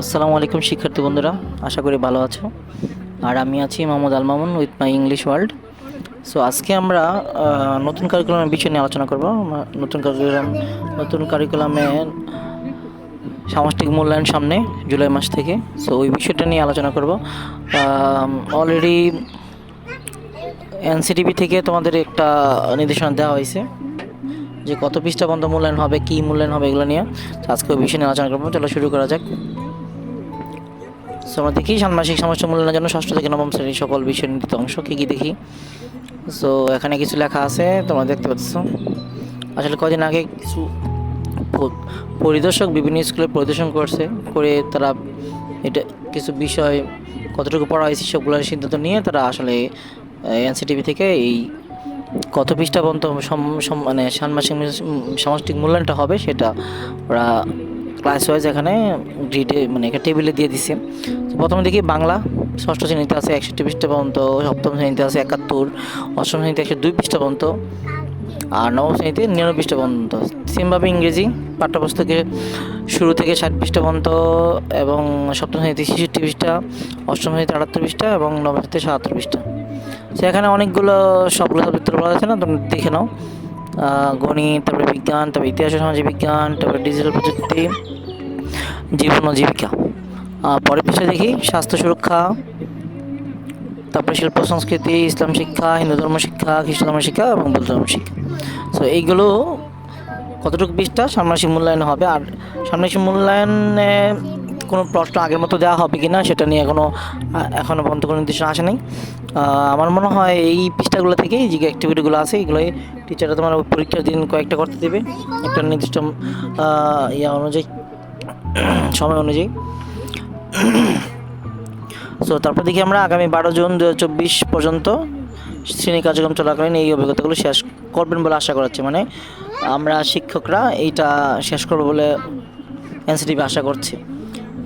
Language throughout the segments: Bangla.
আসসালামু আলাইকুম, শিক্ষার্থী বন্ধুরা। আশা করি ভালো আছো। আর আমি আছি Mohammad Al Mamun with my English world. So আজকে আমরা নতুন কারিকুলামের বিষয় নিয়ে আলোচনা করব। নতুন কারিকুলাম নতুন কারিকুলামে সামষ্টিক মূল্যায়ন সামনে জুলাই মাস থেকে। সো ওই বিষয়টা নিয়ে আলোচনা করব। অলরেডি এনসিটিভি থেকে তোমাদের একটা নির্দেশনা দেওয়া হয়েছে যে কত পৃষ্ঠা বন্ধ মূল্যায়ন হবে, কী মূল্যায়ন হবে এগুলো নিয়ে। আজকে ওই বিষয় নিয়ে আলোচনা করব। চলো শুরু করা যাক। আমরা দেখি, ষান্মাসিক সমস্যা মূল্যায়নের জন্য ষষ্ঠ থেকে নবম শ্রেণির সকল বিষয় নির্দিত অংশ কী কী দেখি? সো এখানে কিছু লেখা আছে, তোমরা দেখতে পাচ্ছ। আসলে কদিন আগে কিছু পরিদর্শক বিভিন্ন স্কুলে পরিদর্শন করছে, করে তারা এটা কিছু বিষয় কতটুকু পড়া হয়েছে সবগুলোর সিদ্ধান্ত নিয়ে তারা আসলে এনসিটিভি থেকে এই কত পৃষ্ঠা মানে ষান্মাসিক সামষ্টিক মূল্যায়নটা হবে সেটা ওরা ক্লাস ওয়াইজ এখানে গ্রিডে মানে একটা টেবিলে দিয়ে দিছে। তো প্রথমে দেখি বাংলা, ষষ্ঠ শ্রেণীতে আছে একষট্টি পৃষ্ঠা পর্যন্ত, সপ্তম শ্রেণীতে আছে একাত্তর, অষ্টম শ্রেণীতে একশো দুই পৃষ্ঠা পর্যন্ত, আর নবম শ্রেণীতে নিরানব্বই পৃষ্ঠা পর্যন্ত। সেমভাবে ইংরেজি পাঠ্যপুস্তকে শুরু থেকে ষাট পৃষ্ঠা পর্যন্ত, এবং সপ্তম শ্রেণীতে ছেষট্টি পৃষ্ঠা, অষ্টম শ্রেণীতে আটাত্তর পৃষ্ঠা, এবং নবম শ্রেণীতে সাতাত্তর পৃষ্ঠা। সেখানে অনেকগুলো সবগুলো সাবজেক্ট বলা আছে না তোমরা দেখে নাও। গণিত, তারপরে বিজ্ঞান, তারপরে ইতিহাস সামাজিক বিজ্ঞান, তারপরে ডিজিটাল প্রযুক্তি, জীবন ও জীবিকা। পরের পৃষ্ঠায় দেখি, স্বাস্থ্য সুরক্ষা, তারপরে শিল্প সংস্কৃতি, ইসলাম শিক্ষা, হিন্দু ধর্ম শিক্ষা, খ্রিস্ট ধর্ম শিক্ষা এবং বৌদ্ধ ধর্ম শিক্ষা। সো এইগুলো কতটুকু পৃষ্ঠা? ষান্মাসিক মূল্যায়ন হবে। আর ষান্মাসিক মূল্যায়নে কোনো প্রশ্ন আগের মতো দেওয়া হবে কি না সেটা নিয়ে এখনও এখনও পর্যন্ত কোনো নির্দেশনা আসে নাই। আমার মনে হয় এই পৃষ্ঠাগুলো থেকে যে অ্যাক্টিভিটিগুলো আছে, এগুলোই টিচাররা তোমার পরীক্ষার দিন কয়েকটা করতে দেবে। একটা নির্দিষ্ট ইয়া অনুযায়ী, সময় অনুযায়ী। সো তারপর দেখি আমরা আগামী বারো জুন দু চব্বিশ পর্যন্ত শ্রেণি কার্যক্রম চলাকালীন এই অভিজ্ঞতাগুলো শেষ করবেন বলে আশা করা মানে আমরা শিক্ষকরা এইটা শেষ করব বলে এনসিটিভি আশা করছে।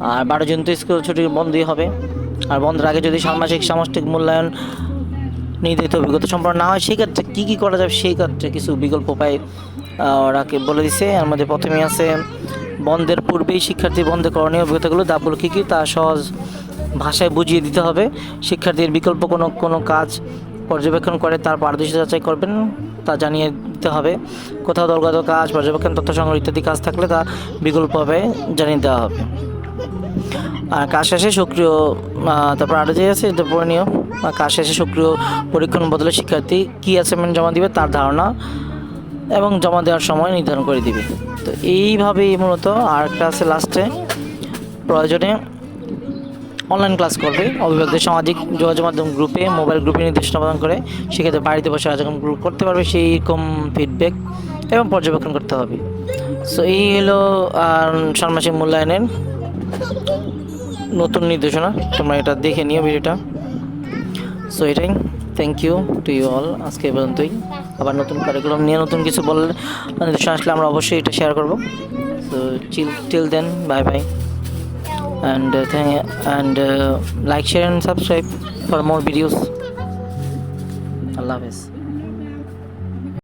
আর বারো জুন তো স্কুল ছুটি বন্ধই হবে। আর বন্ধের আগে যদি ষান্মাসিক সামষ্টিক মূল্যায়ন নির্ধারিত অভিজ্ঞতা সম্পন্ন না হয় সেই ক্ষেত্রে কী কী করা যাবে? সেই ক্ষেত্রে কিছু বিকল্প উপায় ওরাকে বলে দিছে। এর মধ্যে প্রথমেই আছে, বন্ধের পূর্বেই শিক্ষার্থী বন্ধে করণীয় অভিজ্ঞতাগুলো দাবগুলো কী কী? তা সহজ ভাষায় বুঝিয়ে দিতে হবে। শিক্ষার্থীর বিকল্প কোনো কোনো কাজ পর্যবেক্ষণ করে, তার পারদর্শিতা যাচাই করবেন, তা জানিয়ে দিতে হবে। কোথাও দলগত কাজ, পর্যবেক্ষণ, তথ্য সংগ্রহ ইত্যাদি কাজ থাকলে তা বিকল্পভাবে জানিয়ে দেওয়া হবে। আর কাজ শেষে সক্রিয় তারপর আরও যে আছে, এটা পড়ে নিও। আর কাজ শেষে সক্রিয় পরীক্ষণ বদলে শিক্ষার্থী কী অ্যাসাইনমেন্ট জমা দিবে তার ধারণা এবং জমা দেওয়ার সময় নির্ধারণ করে দিবে। তো এইভাবেই মূলত আর একটা আছে লাস্টে প্রয়োজনে অনলাইন ক্লাস করবে। অভিভাবকদের সামাজিক যোগাযোগ মাধ্যম গ্রুপে মোবাইল গ্রুপে নির্দেশনা প্রদান করে। সেক্ষেত্রে বাড়িতে বসে আয়োজন গ্রুপ করতে পারবে সেই রকম ফিডব্যাক এবং পর্যবেক্ষণ করতে হবে। সো এই হলো ষান্মাসিক মূল্যায়নের নতুন নির্দেশনা। তোমরা এটা দেখে নিও ভিডিওটা। সো এটাই। Thank you to you all আজকে এই পর্যন্তই। আবার নতুন কারিকুলাম নিয়ে নতুন কিছু বললে নির্দেশনা আসলে আমরা অবশ্যই এটা শেয়ার করব। So chill till then bye bye th- and uh, like share and subscribe for more videos allah hafiz